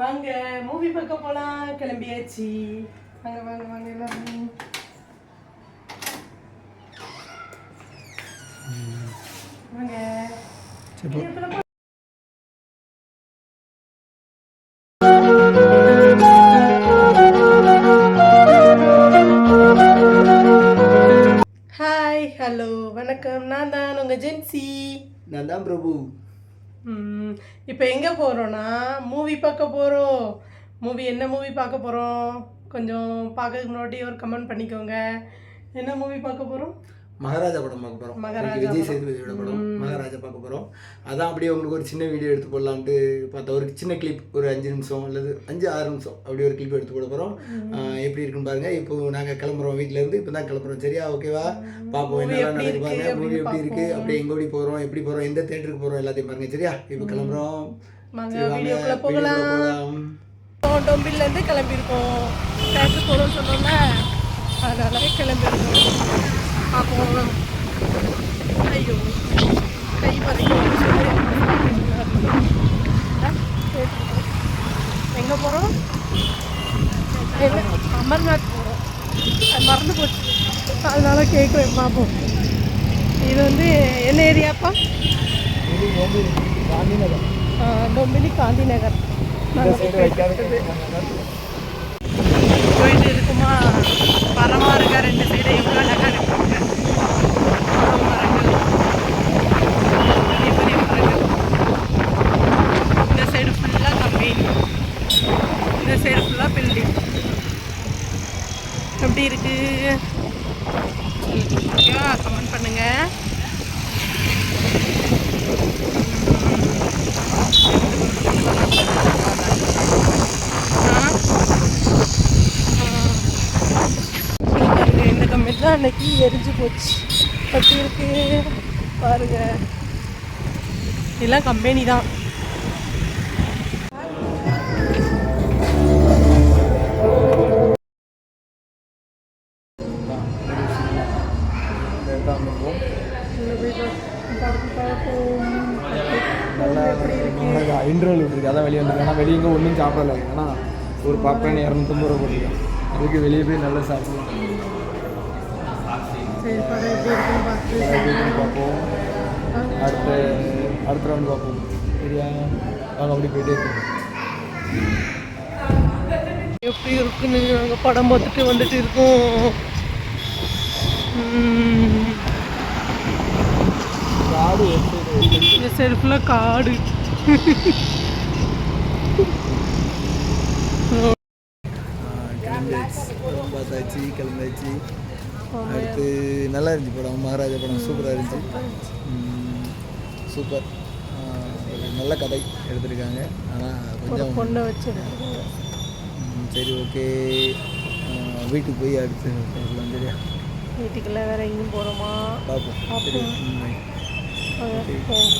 வாங்க மூவி பார்க்க போலாம். கிளம்பியாச்சு. வாங்க வாங்க வாங்க எல்லாரும். வாங்க. ஹாய் ஹலோ வணக்கம். நான் தான் உங்கள் ஜென்சி. நான் தான் பிரபு. இப்போ எங்கே போகிறோன்னா மூவி பார்க்க போகிறோம் மூவி என்ன மூவி பார்க்க போகிறோம் கொஞ்சம் பார்க்கறதுக்கு முன்னாடி ஒரு கமெண்ட் பண்ணிக்கோங்க. என்ன மூவி பார்க்க போகிறோம் மகாராஜா படம் பார்க்க போகிறோம் விஜய் சேதுபதியோட படம். மகாராஜா பார்க்க போகிறோம் அதான் அப்படியே உங்களுக்கு ஒரு சின்ன வீடியோ எடுத்து போடலான்ட்டு பார்த்தா ஒரு சின்ன கிளிப் ஒரு அஞ்சு நிமிஷம் அல்லது அஞ்சு ஆறு நிமிஷம் அப்படி ஒரு கிளிப் எடுத்து போட போகிறோம் எப்படி இருக்குன்னு பாருங்க. இப்போ நாங்கள் கிளம்புறோம் வீட்ல இருந்து. இப்போ தான் கிளம்புறோம். சரியா ஓகேவா பார்ப்போம். எப்படி நடக்குது பாருங்க. இருக்கு மூவி எப்படி இருக்கு? அப்படியே எங்க ஓடி போகிறோம் எப்படி போகிறோம் எந்த தேட்டருக்கு போகிறோம் எல்லாத்தையும் பாருங்க. சரியா? இப்போ கிளம்புறோம். வீடியோக்குள்ளே போகலாம். டொம்பிலேருந்து கிளம்பியிருக்கோம். தேட்டர் போகணும்னு சொன்னோம்ல. அதனால கிளம்பியிருக்கோம். பார்ப்போம் ஐயோ கை எங்கே போகிறோம் அமர்நாத் போகிறோம் அது மறந்து போச்சு அதனால கேட்குறேன் பார்ப்போம் இது வந்து என்ன ஏரியாப்பா ஆ, டொம்பினி காந்தி நகர் போயிட்டு இருக்குமா? மரமா இருக்கா ரெண்டு சைடு எவ்வளோ அழகா இருக்காங்க மரங்கள். பெரிய பெரிய மரங்கள். இந்த சைடு ஃபுல்லாக கம்பெனி இந்த சைடு ஃபுல்லாக பில்டிங் எப்படி இருக்கு? கமெண்ட் பண்ணுங்க. இந்த கம்பெனி தான் அன்னைக்கு எரிஞ்சு போச்சு. எப்படி இருக்கு? பாருங்க. எல்லாம் கம்பெனி தான். இன்டர்வல் விட்டுருக்கு. அதான் வெளியே வந்துருக்கு ஆனால் வெளியே எங்கே ஒன்றும் சாப்பிடல. ஏன்னா ஒரு பாப்கார்ன் இரநூத்தம்பது ரூபா போட்டுருக்கேன். அதுக்கு வெளியே போய் நல்லா சாப்பிடலாம். பார்ப்போம். அடுத்த அடுத்த ரவுண்ட் பார்ப்போம். சரியா? நாங்கள் அப்படி போயிட்டே இருக்கோம் எப்படி இருக்குன்னு நாங்கள் படம் பார்த்துட்டு வந்துட்டு இருக்கோம். காடு. இந்த சைடு ஃபுல்லாக காடு. கிளம்பியாச்சு. பார்த்தாச்சு கிளம்பியாச்சு. அடுத்து நல்லா இருந்துச்சு படம். மகாராஜா படம் சூப்பராக இருந்துச்சு. சூப்பர் நல்ல கதை எடுத்திருக்காங்க. ஆனால் கொஞ்சம் பொண்ணை ம், சரி ஓகே. வீட்டுக்கு போய் அடுத்து சரியா? வீட்டுக்குள்ள வேற எங்கேயும் போகிறோமா பார்ப்போம். சரி 好的可以